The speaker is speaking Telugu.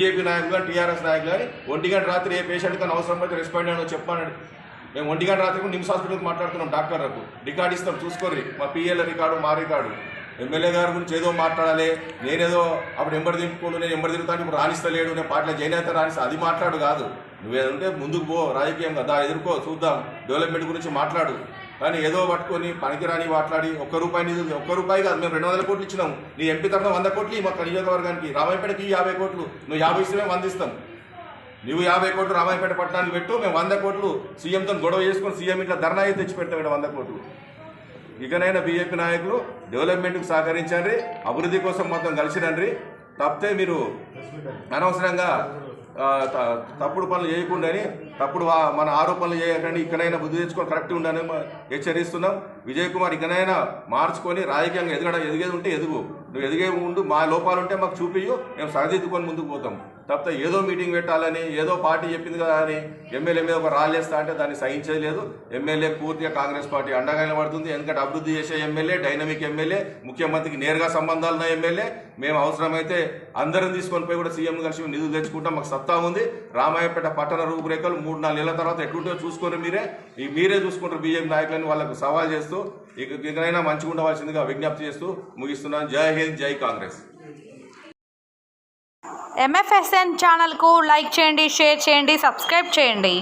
బీజేపీ నాయకులు కానీ టీఆర్ఎస్ నాయకులు కానీ ఒంటిగంట రాత్రి ఏ పేషెంట్ కానీ అవసరం అయితే రెస్పాండ్ అని చెప్పానండి మేము ఒంటిగంట రాత్రి కూడా నిమ్స్ హాస్పిటల్కి మాట్లాడుతున్నాం డాక్టర్లకు రికార్డు ఇస్తాం చూసుకోర్రి. మా పిఎల్ రికార్డు మా రికార్డు. ఎమ్మెల్యే గారి గురించి ఏదో మాట్లాడాలి. నేనేదో అప్పుడు ఎంబడి దింపుకోడు నేను ఎంబడి తిరుగుతాను ఇప్పుడు రాణిస్తలేడు నేను పాటలు జయనేత రాణిస్తా. అది మాట్లాడు కాదు. నువ్వేదంటే ముందుకు పో రాజకీయంగా దా ఎదుర్కో చూద్దాం. డెవలప్మెంట్ గురించి మాట్లాడు. కానీ ఏదో పట్టుకొని పనికిరాని మాట్లాడి ఒక్క రూపాయి నిధులు ఒక్క రూపాయి కాదు మేము రెండు వందల కోట్లు ఇచ్చినాం. నీ ఎంపీ తరఫున వంద కోట్లు ఈ మాకు నియోజకవర్గానికి. రామాయపేటకి యాభై కోట్లు. నువ్వు యాభై ఇస్తే మేము వంద నువ్వు యాభై కోట్లు రామాయపేట పట్టణానికి పెట్టు మేము వంద కోట్లు సీఎంతో గొడవ చేసుకొని సీఎం ఇట్లా ధర్నా అయితే తెచ్చి పెడతాం ఇక్కడ వంద కోట్లు. ఇకనైనా బీజేపీ నాయకులు డెవలప్మెంట్కి సహకరించండి అభివృద్ధి కోసం మొత్తం కలిసిరండి. తప్పితే మీరు అనవసరంగా తప్పుడు పనులు చేయకుండాని తప్పుడు మన ఆరోపణలు చేయకండి ఇక్కడైనా బుద్ధి తెచ్చుకొని కరెక్ట్ ఉండని హెచ్చరిస్తున్నాం. విజయ్ కుమార్ ఇకనైనా మార్చుకొని రాజకీయంగా ఎదగడం ఎదిగేది ఉంటే ఎదుగు. నువ్వు ఎదిగే ఉండు మా లోపాలు ఉంటే మాకు చూపియు మేము సరిదిద్దుకొని ముందుకు పోతాం. తప్పితే ఏదో మీటింగ్ పెట్టాలని ఏదో పార్టీ చెప్పింది కదా అని ఎమ్మెల్యే మీద ఒక రాళ్ళేస్తా అంటే దాన్ని సహించలేదు ఎమ్మెల్యే పూర్తిగా కాంగ్రెస్ పార్టీ అండగా నిలబడుతుంది. ఎందుకంటే అభివృద్ధి చేసే ఎమ్మెల్యే డైనమిక్ ఎమ్మెల్యే ముఖ్యమంత్రికి నేరుగా సంబంధాలు ఉన్న ఎమ్మెల్యే. మేము అవసరమైతే అందరం తీసుకొని పోయి కూడా సీఎం కలిసి నిధులు తెచ్చుకుంటాం. మాకు సత్తా ఉంది. రామాయపేట పట్టణ రూపురేఖలు మూడు నాలుగు నెలల తర్వాత ఎట్లుంటో చూసుకొని మీరే ఈ మీరే చూసుకుంటారు బీజేపీ నాయకులని వాళ్ళకు సవాల్ చేస్తూ ఇక ఇకనైనా మంచిగా ఉండవలసిందిగా విజ్ఞప్తి చేస్తూ ముగిస్తున్నాను. జై హింద్ జై కాంగ్రెస్. ఎంఎఫ్ఎస్ఎన్ ఛానల్కు లైక్ చేయండి షేర్ చేయండి సబ్స్క్రైబ్ చేయండి.